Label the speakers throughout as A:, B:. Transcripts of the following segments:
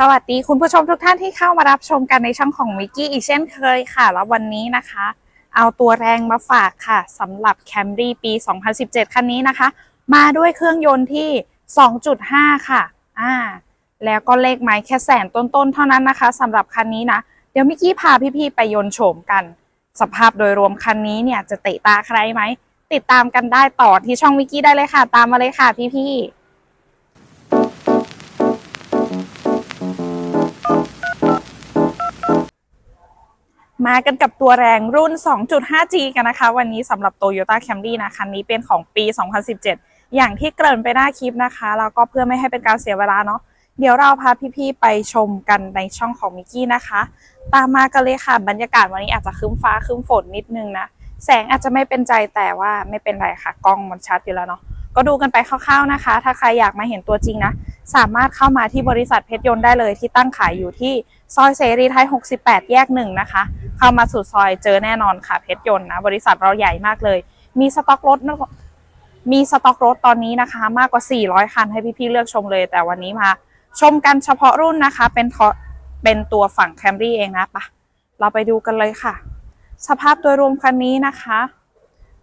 A: สวัสดีคุณผู้ชมทุกท่านที่เข้ามารับชมกันในช่องของมิกกี้อีกเช่นเคยค่ะ แล้ววันนี้นะคะ เอาตัวแรงมาฝากค่ะสำหรับ Camry ปี 2017 คันนี้นะคะ มาด้วยเครื่องยนต์ที่ 2.5 ค่ะอ่าแล้วก็เลขไม้แค่แสนต้นๆ เท่านั้นนะคะสำหรับคันนี้นะ เดี๋ยวมิกกี้พาพี่ๆ ไปยนต์โฉมกัน สภาพโดยรวมคันนี้เนี่ยจะเตะตาใครไหม ติดตามกันได้ต่อที่ช่องมิกกี้ได้เลยค่ะ ตามมาเลยค่ะพี่ๆ มากันกับตัวแรงรุ่น 2.5G กันนะคะ วันนี้สำหรับ Toyota Camry นะคันนี้เป็นของปี 2017 อย่างที่เกริ่นไปหน้าคลิปนะคะแล้วก็เพื่อไม่ให้เป็นการเสียเวลาเนาะเดี๋ยวเราพาพี่ๆไปชมกันในช่องของมิกกี้นะคะ ตามมากันเลยค่ะ บรรยากาศวันนี้อาจจะครึ้มฟ้าครึ้มฝนนิดนึงนะ แสงอาจจะไม่เป็นใจแต่ว่าไม่เป็นไรค่ะ กล้องมันชัดอยู่แล้วเนาะ ก็ดูกันไปคร่าวๆนะคะ ถ้าใครอยากมาเห็นตัวจริงนะ สามารถเข้ามาที่บริษัทเพชรยนต์ได้เลยที่ตั้งขายอยู่ที่ซอยเสรีไทย 68 แยกหนึ่งนะคะ เข้ามาสู่ซอยเจอแน่นอนค่ะเพชรยนต์นะ บริษัทเราใหญ่มากเลย มีสต็อกรถมีสต็อกรถตอนนี้นะคะ มากกว่า 400 คันให้พี่ๆเลือกชมเลย แต่วันนี้มา ชมกันเฉพาะรุ่นนะคะ เป็นเป็นตัวฝั่งแคมรี่เองนะปะเราไปดูกันเลยค่ะ สภาพโดยรวมคันนี้นะคะ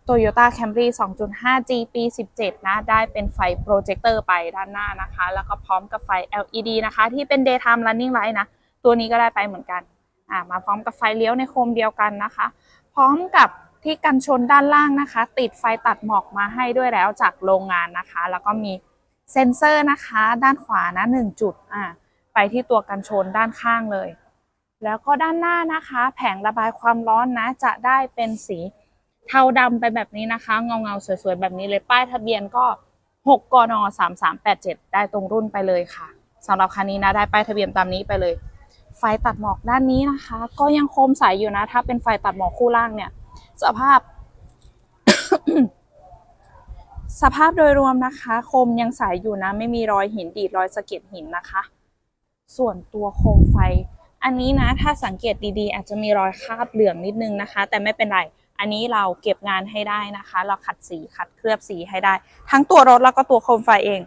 A: Toyota Camry 2.5G ปี 17 นะ ได้เป็นไฟโปรเจคเตอร์ไปด้านหน้านะคะ แล้วก็พร้อมกับไฟ LED นะคะ ที่เป็น daytime running light นะ ตัวนี้ก็ได้ไปเหมือนกันอ่ามาพร้อมกับไฟเลี้ยวในโคมเดียวกันนะคะ พร้อมกับที่กันชนด้านล่างนะคะ ติดไฟตัดหมอกมาให้ด้วยแล้วจากโรงงานนะคะ แล้วก็มีเซ็นเซอร์นะคะ ด้านขวานะ 1 จุดอ่าไปที่ตัวกันชนด้านข้างเลย แล้วก็ด้านหน้านะคะ แผงระบายความร้อนนะจะได้เป็นสี เทาดำไปแบบนี้นะคะ เงาเงาสวยๆ แบบนี้เลยป้ายทะเบียนก็ 6กน3387 ได้ตรงรุ่นไปเลยค่ะสำหรับคันนี้นะได้ป้ายทะเบียนตามนี้ไปเลย ไฟตัดหมอกด้านนี้นะคะ ก็ยังโคมใสอยู่นะ ถ้าเป็นไฟตัดหมอกคู่ล่างเนี่ย สภาพ สภาพโดยรวมนะคะ โคมยังใสอยู่นะ ไม่มีรอยหินดีดรอยสะเก็ดหินนะคะ ส่วนตัวโคมไฟ อันนี้นะ ถ้าสังเกตดีๆ อาจจะมีรอยคราบเหลืองนิดนึงนะคะ แต่ไม่เป็นไร อันนี้เราเก็บงานให้ได้นะคะ เราขัดสีขัดเคลือบสีให้ได้ ทั้งตัวรถแล้วก็ตัวโคมไฟเอง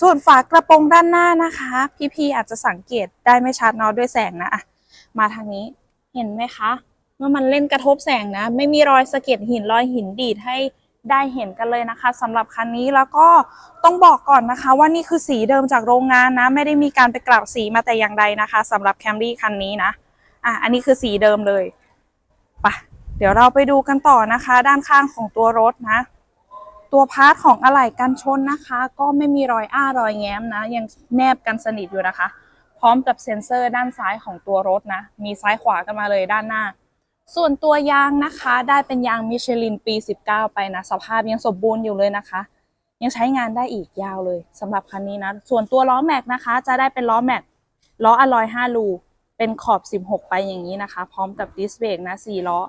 A: ส่วนฝากระโปรงด้านหน้านะคะ พี่ๆอาจจะสังเกตได้ไม่ชัดเนาะด้วยแสงนะอะมาทางนี้เห็นไหมคะว่ามันเล่นกระทบแสงนะ ไม่มีรอยสะเก็ดหินรอยหินดีดให้ได้เห็นกันเลยนะคะสำหรับคันนี้แล้วก็ต้องบอกก่อนนะคะ ว่านี่คือสีเดิมจากโรงงานนะ ไม่ได้มีการไปกลับสีมาแต่อย่างใดนะคะสำหรับแคมรี่คันนี้นะอะอันนี้คือสีเดิมเลยไปะ เดี๋ยวเราไปดูกันต่อนะคะ ด้านข้างของตัวรถนะ ตัวพาร์ทของอะไหล่กันชนนะคะ ก็ไม่มีรอยอ้ารอยแง้มนะ ยังแนบกันสนิทอยู่นะคะ พร้อมกับเซ็นเซอร์ด้านซ้ายของตัวรถนะ มีซ้ายขวากันมาเลยด้านหน้า ส่วนตัวยางนะคะ ได้เป็นยางมิชลินปี 19 ไปนะสภาพยังสมบูรณ์อยู่เลยนะคะ ยังใช้งานได้อีกยาวเลยสำหรับคันนี้นะส่วนตัวล้อแม็กนะคะ จะได้เป็นล้อแม็กล้ออลลอย5ลูเป็นขอบ 16 ไปอย่างนี้นะคะ พร้อมกับดิสเบรกนะ4ล้อ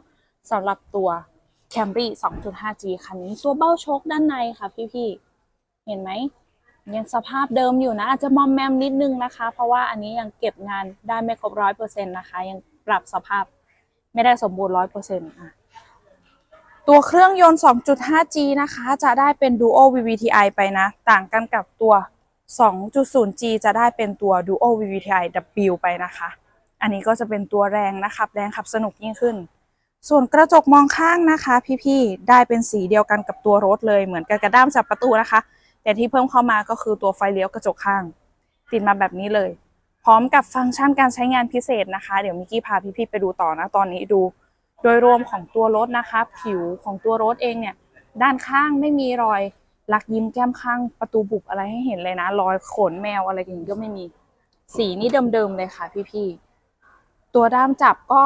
A: สำหรับตัว Camry 2.5G คันนี้ตัวเบ้าโชคด้านในค่ะพี่ๆ เห็นไหม ยังสภาพเดิมอยู่นะ อาจจะมอมแมมนิดนึงนะคะ เพราะว่าอันนี้ยังเก็บงานได้ไม่ครบร้อยเปอร์เซ็นต์นะคะ ยังปรับสภาพไม่ได้สมบูรณ์ร้อยเปอร์เซ็นต์ตัวเครื่องยนต์ 2.5G นะคะ จะได้เป็น Duo VVTi ไปนะ ต่างกันกับตัว 2.0G จะได้เป็นตัว Duo VVTi W ไปนะคะ อันนี้ก็จะเป็นตัวแรงนะครับแรงขับสนุกยิ่งขึ้น ส่วนกระจกมองข้างนะคะ พี่ๆ ได้เป็นสีเดียวกันกับตัวรถเลยเหมือนกับกระด้ามจับประตูนะคะ แต่ที่เพิ่มเข้ามาก็คือตัวไฟเลี้ยวกระจกข้าง ติดมาแบบนี้เลย พร้อมกับฟังก์ชันการใช้งานพิเศษนะคะ เดี๋ยวมิกกี้พาพี่ๆ ไปดูต่อนะตอนนี้ดู โดยรวมของตัวรถนะคะ ผิวของตัวรถเองเนี่ย ด้านข้างไม่มีรอยลักยิ้มแก้มข้างประตูบุบอะไรให้เห็นเลยนะ รอยขนแมวอะไรอย่างนี้ก็ไม่มี สีนี่เดิมๆเลยค่ะ พี่ๆ ตัวด้ามจับก็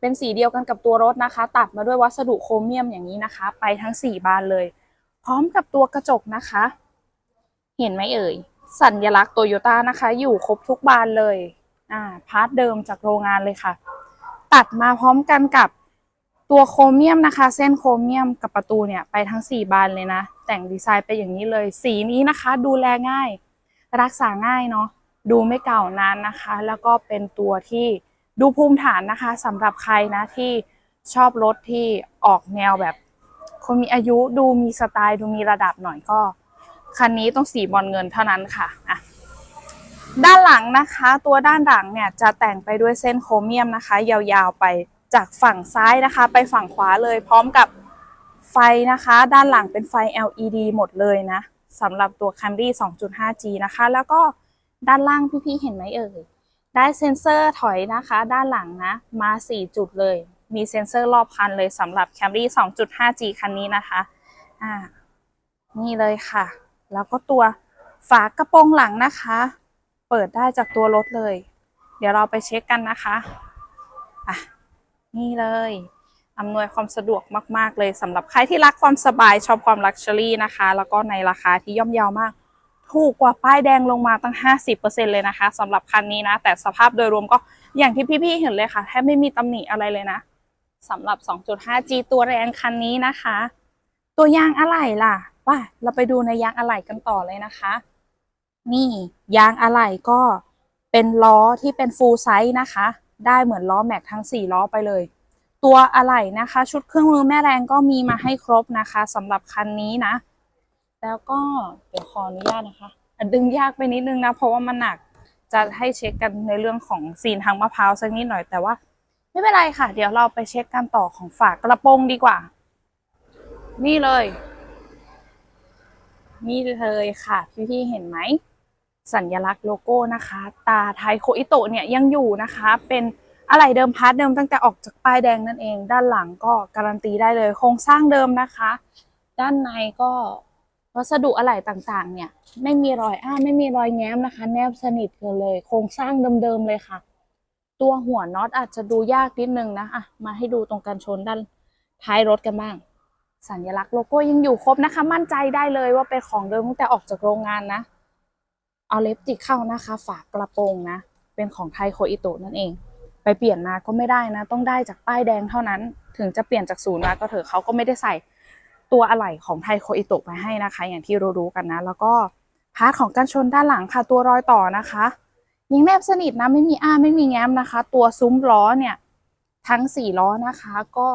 A: เป็นสีเดียวกันกับตัวรถนะคะ ตัดมาด้วยวัสดุโครเมียมอย่างนี้นะคะ ไปทั้ง 4 บานเลย พร้อมกับตัวกระจกนะคะ เห็นไหมเอ่ย สัญลักษณ์โตโยต้านะคะ อยู่ครบทุกบานเลยอ่าพาร์ทเดิมจากโรงงานเลยค่ะ ตัดมาพร้อมกันกับตัวโครเมียมนะคะ เส้นโครเมียมกับประตูเนี่ยไปทั้ง 4 บานเลยนะ แต่งดีไซน์ไปอย่างนี้เลย สีนี้นะคะ ดูแลง่าย รักษาง่ายเนาะดูไม่เก่านานนะคะ แล้วก็เป็นตัวที่ ดูภูมิฐานนะคะสำหรับใครนะที่ชอบรถที่ออกแนวแบบ คนมีอายุดูมีสไตล์ดูมีระดับหน่อยก็คันนี้ต้องสีบอลเงินเท่านั้นค่ะอะด้านหลังนะคะ ตัวด้านหลังเนี่ยจะแต่งไปด้วยเส้นโครเมียมนะคะ ยาวๆไปจากฝั่งซ้ายนะคะ ไปฝั่งขวาเลย พร้อมกับไฟนะคะ ด้านหลังเป็นไฟ LED หมดเลยนะสำหรับตัว Camry 2.5G นะคะ แล้วก็ด้านล่างพี่ๆเห็นไหมเอ่ย ได้เซ็นเซอร์ถอยนะคะ ด้านหลังนะ มา 4 จุดเลย มีเซ็นเซอร์รอบคันเลยสำหรับ Camry 2.5G คันนี้นะคะอ่านี่เลยค่ะ แล้วก็ตัวฝากระโปรงหลังนะคะ เปิดได้จากตัวรถเลย เดี๋ยวเราไปเช็คกันนะคะอะนี่เลยอำนวยความสะดวกมาก ๆ เลยสำหรับใครที่รักความสบายชอบความลักชัวรี่นะคะ แล้วก็ในราคาที่ย่อมเยาวมาก ถูกกว่าป้ายแดงลงมาตั้ง 50%เลยนะคะสำหรับคันนี้นะ แต่สภาพโดยรวมก็อย่างที่พี่ๆเห็นเลยค่ะแทบไม่มีตำหนิอะไรเลยนะสำหรับ 2.5G ตัวแรงคันนี้นะคะ ตัวยางอะไหล่ล่ะว่าเราไปดูในยางอะไหล่กันต่อเลยนะคะ นี่ยางอะไหล่ก็เป็นล้อที่เป็นฟูลไซส์นะคะ ได้เหมือนล้อแม็กทั้ง 4 ล้อไปเลย ตัวอะไหล่นะคะ ชุดเครื่องมือแม่แรงก็มีมาให้ครบนะคะสำหรับคันนี้นะ แล้วก็เดี๋ยวขออนุญาตนะคะ ดึงยากไปนิดนึงนะ เพราะว่ามันหนักจะให้เช็คกันในเรื่องของซีนทางมะพร้าวสักนิดหน่อยแต่ว่า ไม่เป็นไรค่ะ เดี๋ยวเราไปเช็คกันต่อของฝากกระโปรงดีกว่า นี่เลย นี่เลยค่ะ พี่ๆเห็นไหม สัญลักษณ์โลโก้นะคะ ตาไทโคอิโตะเนี่ยยังอยู่นะคะ เป็นอะไรเดิมพาร์ทเดิมตั้งแต่ออกจากป้ายแดงนั่นเอง ด้านหลังก็การันตีได้เลย โครงสร้างเดิมนะคะ ด้านในก็ วัสดุอะไหล่ต่างๆ เนี่ย ไม่มีรอยอ้าไม่มีรอยแง้มนะคะ แนบสนิทกันเลย โครงสร้างเดิมๆเลยค่ะ ตัวหัวน็อตอาจจะดูยากนิดนึงนะอะมาให้ดูตรงกันชนด้านท้ายรถกันบ้าง สัญลักษณ์โลโก้ยังอยู่ครบนะคะ มั่นใจได้เลยว่าเป็นของเดิมตั้งแต่ออกจากโรงงานนะ เอาเล็บติดเข้านะคะ ฝากระโปรงนะ เป็นของไทยโคอิโตะนั่นเอง ไปเปลี่ยนมาก็ไม่ได้นะ ต้องได้จากป้ายแดงเท่านั้น ถึงจะเปลี่ยนจากศูนย์มาก็เถอะเขาก็ไม่ได้ใส่ ตัวอะไหล่ของไทโคอิโตะไปให้นะคะ อย่างที่รู้ๆกันนะ แล้วก็พาร์ทของกันชนด้านหลังค่ะ ตัวรอยต่อนะคะยังแนบสนิทนะไม่มีอ้าไม่มีแง้มนะคะ ตัวซุ้มล้อเนี่ย ทั้งสี่ล้อนะคะ ก็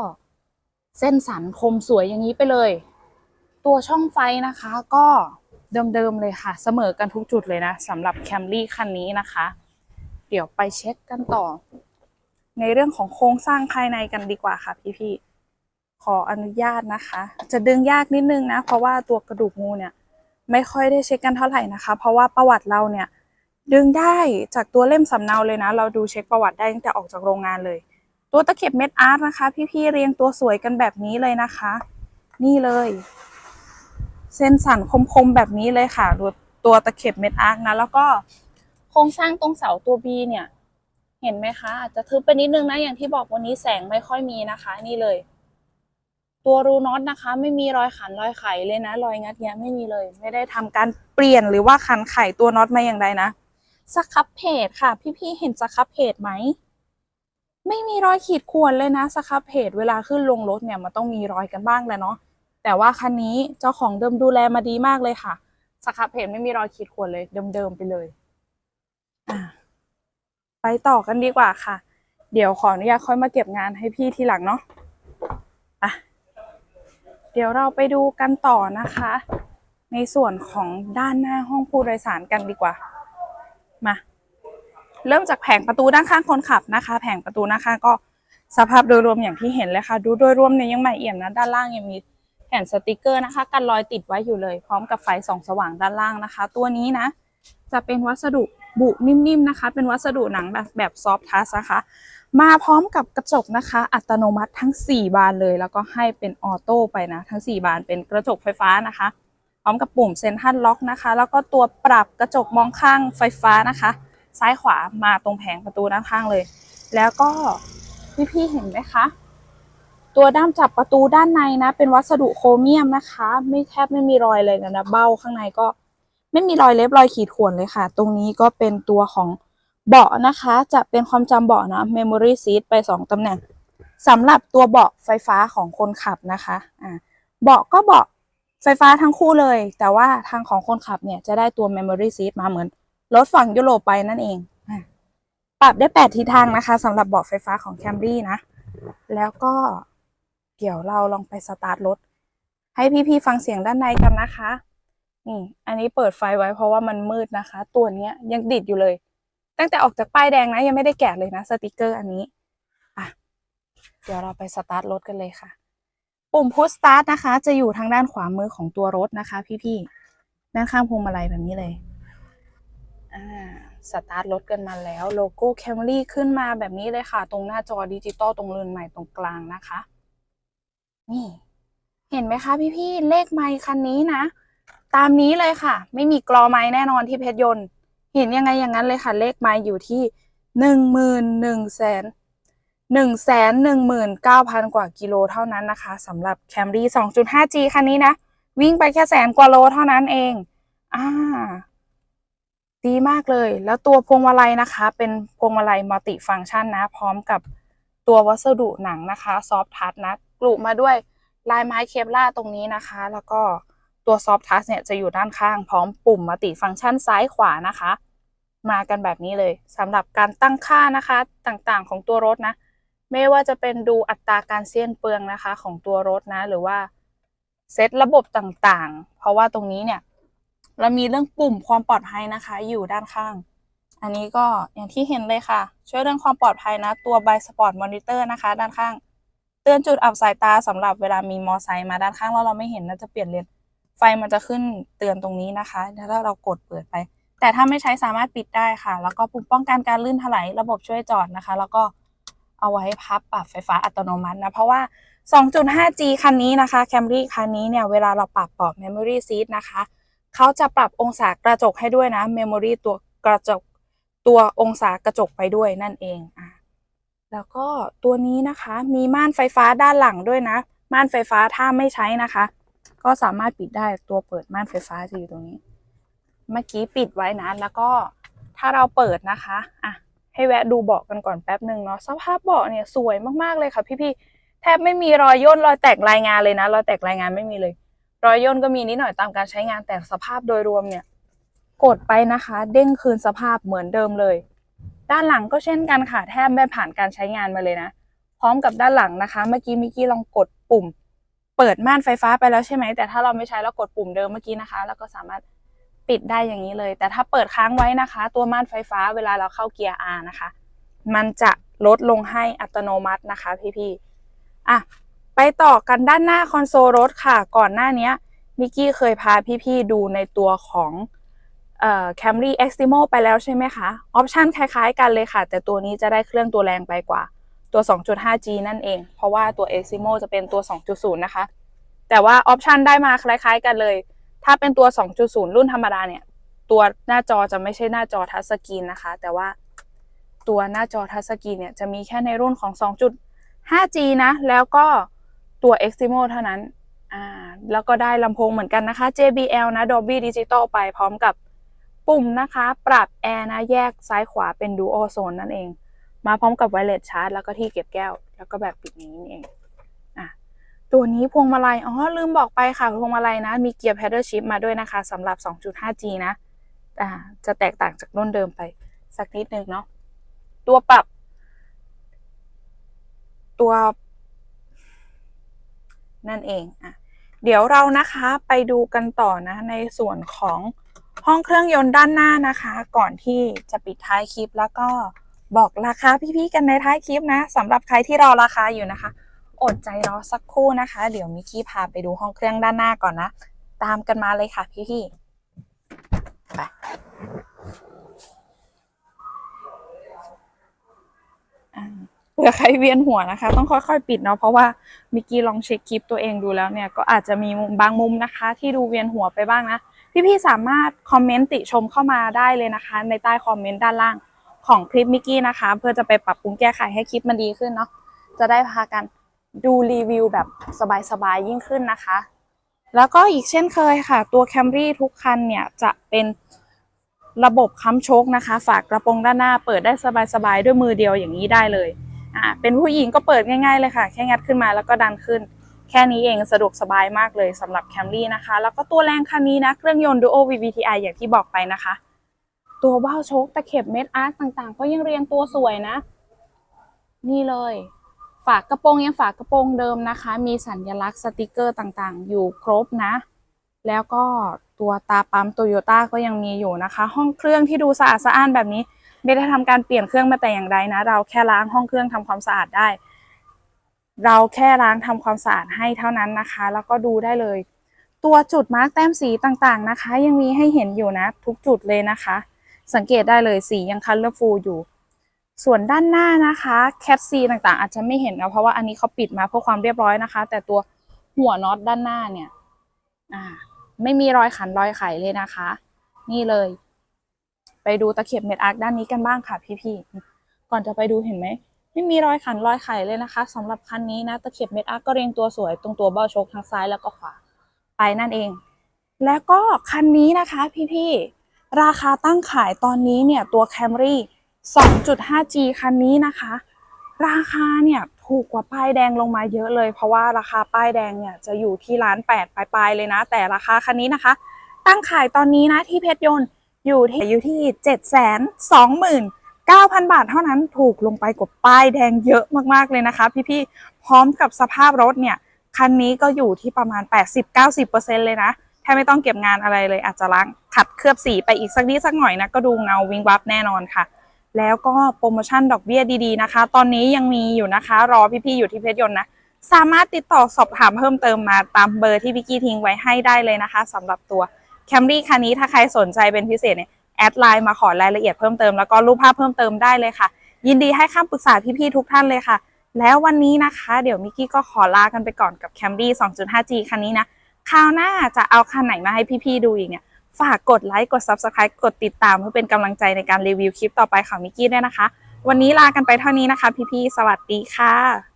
A: เส้นสันคมสวยอย่างนี้ไปเลย ตัวช่องไฟนะคะ ก็เดิมๆเลยค่ะ เสมอกันทุกจุดเลยนะสำหรับแคมรี่คันนี้นะคะ เดี๋ยวไปเช็คกันต่อ ในเรื่องของโครงสร้างภายในกันดีกว่าค่ะพี่ๆ ขออนุญาตนะคะ จะดึงยากนิดนึงนะ เพราะว่าตัวกระดูกงูเนี่ยไม่ค่อยได้เช็คกันเท่าไหร่นะคะ เพราะว่าประวัติเราเนี่ยดึงได้จากตัวเล่มสำเนาเลยนะ เราดูเช็คประวัติได้ตั้งแต่ออกจากโรงงานเลย ตัวตะเข็บเม็ดอาร์ตนะคะ พี่ๆเรียงตัวสวยกันแบบนี้เลยนะคะ นี่เลย เส้นสันคมๆแบบนี้เลยค่ะตัวตัวตะเข็บเม็ดอาร์ตนะ แล้วก็โครงสร้างตรงเสาตัว B เนี่ย เห็นไหมคะอาจจะทึบไปนิดนึงนะอย่างที่บอกวันนี้แสงไม่ค่อยมีนะคะ นี่เลย ตัวรูน็อตนะคะ ไม่มีรอยขันรอยไขเลยนะ รอยงัดเนี้ยไม่มีเลย ไม่ได้ทำการเปลี่ยนหรือว่าขันไขตัวน็อตมาอย่างใดนะสครับเพจค่ะ พี่ๆเห็นสครับเพจไหมไม่มีรอยขีดข่วนเลยนะสครับเพจเวลาขึ้นลงรถเนี่ยมันต้องมีรอยกันบ้างแหละเนาะแต่ว่าคันนี้เจ้าของเดิมดูแลมาดีมากเลยค่ะสครับเพจไม่มีรอยขีดข่วนเลย เดิมๆไปเลยอะไปต่อกันดีกว่าค่ะ เดี๋ยวขออนุญาตค่อยมาเก็บงานให้พี่ทีหลังเนาะอะ เดี๋ยวเราไปดูกันต่อนะคะ ในส่วนของด้านหน้าห้องผู้โดยสารกันดีกว่า มา เริ่มจากแผงประตูด้านข้างคนขับนะคะ แผงประตูด้านข้างก็สภาพโดยรวมอย่างที่เห็นเลยค่ะ ดูโดยรวมเนี่ยยังใหม่เอี่ยมนะ ด้านล่างยังมีแผ่นสติกเกอร์นะคะ กันรอยติดไว้อยู่เลย พร้อมกับไฟส่องสว่างด้านล่างนะคะ ตัวนี้นะ จะเป็นวัสดุบุนิ่มๆนะคะ เป็นวัสดุหนังแบบแบบซอฟทัสนะคะ มาพร้อมกับกระจกนะคะ อัตโนมัติทั้ง 4 บานเลย แล้วก็ให้เป็นออโต้ไปนะ ทั้ง 4 บานเป็นกระจกไฟฟ้านะคะ พร้อมกับปุ่มเซนทรัลล็อกนะคะ แล้วก็ตัวปรับกระจกมองข้างไฟฟ้านะคะ ซ้ายขวามาตรงแผงประตูด้านข้างเลย แล้วก็พี่ๆเห็นไหมคะตัวด้ามจับประตูด้านในนะ เป็นวัสดุโครเมียมนะคะ ไม่แทบไม่มีรอยเลยนะเบ้าข้างในก็ไม่มีรอยเล็บรอยขีดข่วนเลยค่ะ ตรงนี้ก็เป็นตัวของ เบาะนะคะ จะเป็นความจำเบาะนะ memory seat ไป 2ตำแหน่งสำหรับตัวเบาะไฟฟ้าของคนขับนะคะอ่าเบาะก็เบาะไฟฟ้าทั้งคู่เลย แต่ว่าทางของคนขับเนี่ยจะได้ตัว memory seat มาเหมือนรถฝั่งยุโรปไปนั่นเองอปรับได้ 8 ทิศทางนะคะสำหรับเบาะไฟฟ้าของ Camry นะ แล้วก็เดี๋ยวเราลองไปสตาร์ทรถ ให้พี่ๆฟังเสียงด้านในกันนะคะ นี่ อันนี้เปิดไฟไว้เพราะว่ามันมืดนะคะ ตัวเนี้ยยังติดอยู่เลย ตั้งแต่ออกจากป้ายแดงนะ ยังไม่ได้แกะเลยนะสติกเกอร์อันนี้อะเดี๋ยวเราไปสตาร์ทรถกันเลยค่ะ ปุ่มพุชสตาร์ทนะคะ จะอยู่ทางด้านขวามือของตัวรถนะคะ พี่ๆด้านข้างพวงมาลัยแบบนี้เลยอ่าสตาร์ทรถกันมาแล้วโลโก้ Camry ขึ้นมาแบบนี้เลยค่ะ ตรงหน้าจอดิจิตอลตรงเรือนใหม่ตรงกลางนะคะ นี่ เห็นไหมคะพี่ๆเลขไมค์คันนี้นะ ตามนี้เลยค่ะ ไม่มีกรอไม้แน่นอนที่เพชรยนต์ เห็นยังไงอย่างนั้นเลยค่ะ เลขไม้อยู่ที่หนึ่งหมื่นหนึ่งแสนหนึ่งแสนหนึ่งหมื่นเก้าพันกว่ากิโลเท่านั้นนะคะสำหรับ Camry 2.5G คันนี้นะ วิ่งไปแค่แสนกว่าโลเท่านั้นเอง อ่า ดีมากเลย แล้วตัวพวงมาลัยนะคะ เป็นพวงมาลัยมัลติฟังก์ชันนะ พร้อมกับตัววัสดุหนังนะคะ ซอฟทัชนะ กลุมาด้วยลายไม้เคปล่าร์ตรงนี้นะคะ แล้วก็ ตัวซอฟทัชเนี่ยจะอยู่ด้านข้างพร้อมปุ่มมัลติฟังก์ชันซ้ายขวานะคะ มากันแบบนี้เลยสำหรับการตั้งค่านะคะต่างๆของตัวรถนะ ไม่ว่าจะเป็นดูอัตราการเสี้ยนเปลืองนะคะของตัวรถนะ หรือว่าเซตระบบต่างๆ เพราะว่าตรงนี้เนี่ยเรามีเรื่องปุ่มความปลอดภัยนะคะ อยู่ด้านข้าง อันนี้ก็อย่างที่เห็นเลยค่ะ ช่วยเรื่องความปลอดภัยนะ ตัว by Sport Monitor นะคะ ด้านข้าง เตือนจุดอับสายตาสำหรับเวลามีมอไซค์มาด้านข้างแล้วเราไม่เห็นน่าจะเปลี่ยนเลน ไฟมันจะขึ้นเตือนตรงนี้นะคะถ้าเรากดเปิดไป แต่ถ้าไม่ใช้สามารถปิดได้ค่ะ แล้วก็ปุ่มป้องกันการลื่นถลายระบบช่วยจอดนะคะ แล้วก็เอาไว้พับปรับไฟฟ้าอัตโนมัตินะ เพราะว่า 2.5G คันนี้นะคะ Camry คันนี้เนี่ย เวลาเราปรับเบาะ Memory Seat นะคะ เขาจะปรับองศากระจกให้ด้วยนะ Memory ตัวกระจกตัวองศากระจกไปด้วยนั่นเองอะแล้วก็ตัวนี้นะคะมีม่านไฟฟ้าด้านหลังด้วยนะ ม่านไฟฟ้าถ้าไม่ใช้นะคะ ก็สามารถปิดได้ตัวเปิดม่านไฟฟ้าจะอยู่ตรงนี้ เมื่อกี้ปิดไว้นะ แล้วก็ถ้าเราเปิดนะคะอะให้แวะดูเบาะกันก่อนแป๊บหนึ่งเนาะสภาพเบาะเนี่ยสวยมากๆเลยค่ะ พี่ๆแทบไม่มีรอยย่นรอยแตกรายงานเลยนะรอยแตกรายงานไม่มีเลย รอยย่นก็มีนิดหน่อยตามการใช้งานแต่สภาพโดยรวมเนี่ย กดไปนะคะ เด้งคืนสภาพเหมือนเดิมเลย ด้านหลังก็เช่นกันค่ะ แทบไม่ผ่านการใช้งานมาเลยนะ พร้อมกับด้านหลังนะคะ เมื่อกี้มิกกี้ลองกดปุ่ม เปิดม่านไฟฟ้าไปแล้วใช่ไหมแต่ถ้าเราไม่ใช้แล้วกดปุ่มเดิมเมื่อกี้นะคะ แล้วก็สามารถปิดได้อย่างนี้เลย แต่ถ้าเปิดค้างไว้นะคะ ตัวม่านไฟฟ้าเวลาเราเข้าเกียร์ R นะคะ มันจะลดลงให้อัตโนมัตินะคะพี่ๆอะไปต่อกันด้านหน้าคอนโซลรถค่ะ ก่อนหน้านี้มิกกี้เคยพาพี่ๆดูในตัวของเอ่อ Camry Extremo ไปแล้วใช่ไหมคะ ออปชันคล้ายๆกันเลยค่ะ แต่ตัวนี้จะได้เครื่องตัวแรงไปกว่า ตัว 2.5G นั่นเอง เพราะว่าตัว Extremo จะเป็นตัว 2.0 นะคะ แต่ว่าออปชันได้มาคล้ายๆกันเลย ถ้าเป็นตัว 2.0 รุ่นธรรมดาเนี่ย ตัวหน้าจอจะไม่ใช่หน้าจอทัชสกรีนนะคะ แต่ว่าตัวหน้าจอทัชสกรีนเนี่ยจะมีแค่ในรุ่นของ 2.5G นะ แล้วก็ตัว Extremo เท่านั้น อ่า แล้วก็ได้ลำโพงเหมือนกันนะคะ JBL นะ Dolby Digital ไปพร้อมกับปุ่มนะคะ ปรับแอร์นะ แยกซ้ายขวาเป็น Dual Zone นั่นเอง มาพร้อมกับ Wireless Charge แล้วก็ที่เก็บแก้ว แล้วก็แบบปิดนี้นี่เองอะตัวนี้พวงมาลัยอ๋อลืมบอกไปค่ะพวงมาลัยนะ มีเกียร์ Pedal Shift มาด้วยนะคะสำหรับ 2.5G นะอ่าจะแตกต่างจากรุ่นเดิมไปสักนิดนึงเนาะตัวปรับ ตัวนั่นเองอะเดี๋ยวเรานะคะไปดูกันต่อนะในส่วนของห้องเครื่องยนต์ด้านหน้านะคะ ก่อนที่จะปิดท้ายคลิปแล้วก็ บอกราคาพี่ๆกันในท้ายคลิปนะสำหรับใครที่รอราคาอยู่นะคะ อดใจรอสักครู่นะคะ เดี๋ยวมิกกี้พาไปดูห้องเครื่องด้านหน้าก่อนนะ ตามกันมาเลยค่ะพี่ๆไปเผื่อใครเวียนหัวนะคะ ต้องค่อยๆ ปิดเนาะเพราะว่ามิกกี้ลองเช็คคลิปตัวเองดูแล้วเนี่ยก็อาจจะมีมุมบางมุมนะคะ ที่ดูเวียนหัวไปบ้างนะพี่ๆสามารถคอมเมนต์ติชมเข้ามาได้เลยนะคะ ในใต้คอมเมนต์ด้านล่าง ของคลิปมิกกี้นะคะ เพื่อจะไปปรับปรุงแก้ไขให้คลิปมันดีขึ้นเนาะจะได้พากันดูรีวิวแบบสบายๆยิ่งขึ้นนะคะ แล้วก็อีกเช่นเคยค่ะ ตัว Camry ทุกคันเนี่ยจะเป็นระบบค้ำชกนะคะ ฝากกระโปรงด้านหน้าเปิดได้สบายๆด้วยมือเดียวอย่างนี้ได้เลยอ่าเป็นผู้หญิงก็เปิดง่ายๆเลยค่ะ แค่งัดขึ้นมาแล้วก็ดันขึ้น แค่นี้เองสะดวกสบายมากเลยสำหรับ Camry นะคะ แล้วก็ตัวแรงคันนี้นะเครื่องยนต์ Duo VVTi อย่างที่บอกไปนะคะ ตัวว่าวโชคตะเข็บเม็ดอาร์ตต่างๆ ก็ยังเรียงตัวสวยนะ นี่เลย ฝากกระโปรงยังฝากกระโปรงเดิมนะคะ มีสัญลักษณ์สติกเกอร์ต่างๆ อยู่ครบนะ แล้วก็ตัวตาปั๊มโตโยต้าก็ยังมีอยู่นะคะ ห้องเครื่องที่ดูสะอาดสะอ้านแบบนี้ ไม่ได้ทำการเปลี่ยนเครื่องมาแต่อย่างใดนะ เราแค่ล้างห้องเครื่องทำความสะอาดได้ เราแค่ล้างทำความสะอาดให้เท่านั้นนะคะ แล้วก็ดูได้เลย ตัวจุดมาร์กแต้มสีต่างๆนะคะ ยังมีให้เห็นอยู่นะ ทุกจุดเลยนะคะ สังเกตได้เลยสียังคัลเลอร์ฟูลอยู่ ส่วนด้านหน้านะคะแคปซีต่างๆ อาจจะไม่เห็นนะเพราะว่าอันนี้เขาปิดมาเพื่อความเรียบร้อยนะคะ แต่ตัวหัวน็อตด้านหน้าเนี่ยอ่าไม่มีรอยขันรอยไขเลยนะคะ นี่เลย ไปดูตะเข็บเม็ดอาร์คด้านนี้กันบ้างค่ะพี่ๆก่อนจะไปดูเห็นไหมไม่มีรอยขันรอยไขเลยนะคะสำหรับคันนี้นะตะเข็บเม็ดอาร์คก็เรียงตัวสวยตรงตัวเบ้าโชคทั้งซ้ายแล้วก็ขวาไปนั่นเอง แล้วก็คันนี้นะคะพี่ๆ ราคาตั้งขายตอนนี้เนี่ยตัว Camry 2.5G คันนี้นะคะ ราคาเนี่ยถูกกว่าป้ายแดงลงมาเยอะเลย เพราะว่าราคาป้ายแดงเนี่ยจะอยู่ที่ล้านแปดปลายๆเลยนะ แต่ราคาคันนี้นะคะ ตั้งขายตอนนี้นะที่เพชรยนต์อยู่ที่อยู่ที่เจ็ดแสนสองหมื่นเก้าพันบาทเท่านั้นถูกลงไปกว่าป้ายแดงเยอะมากๆเลยนะคะ พี่ๆพร้อมกับสภาพรถเนี่ยคันนี้ก็อยู่ที่ประมาณ 80-90%เลยนะ แทบไม่ต้องเก็บงานอะไรเลยอาจจะล้างขัดเคลือบสีไปอีกสักนิดสักหน่อยนะก็ดูเงาวิงวับแน่นอนค่ะ แล้วก็โปรโมชั่นดอกเบี้ยดีๆนะคะ ตอนนี้ยังมีอยู่นะคะ รอพี่ๆอยู่ที่เพชรยนต์นะสามารถติดต่อสอบถามเพิ่มเติมมาตามเบอร์ที่พี่กี้ทิ้งไว้ให้ได้เลยนะคะสำหรับตัว Camry คันนี้ถ้าใครสนใจเป็นพิเศษเนี่ยแอดไลน์มาขอรายละเอียดเพิ่มเติมแล้วก็รูปภาพเพิ่มเติมได้เลยค่ะ ยินดีให้คำปรึกษาพี่ๆทุกท่านเลยค่ะ แล้ววันนี้นะคะ เดี๋ยวมิกกี้ก็ขอลากันไปก่อนกับ Camry 2.5G คันนี้นะ คราวหน้าจะเอาคันไหนมาให้พี่ๆดูอีกเนี่ยฝากกดไลค์กด Subscribe กดติดตามเพื่อเป็นกำลังใจในการรีวิวคลิปต่อไปของมิกกี้ด้วยนะคะ วันนี้ลากันไปเท่านี้นะคะ พี่ๆสวัสดีค่ะ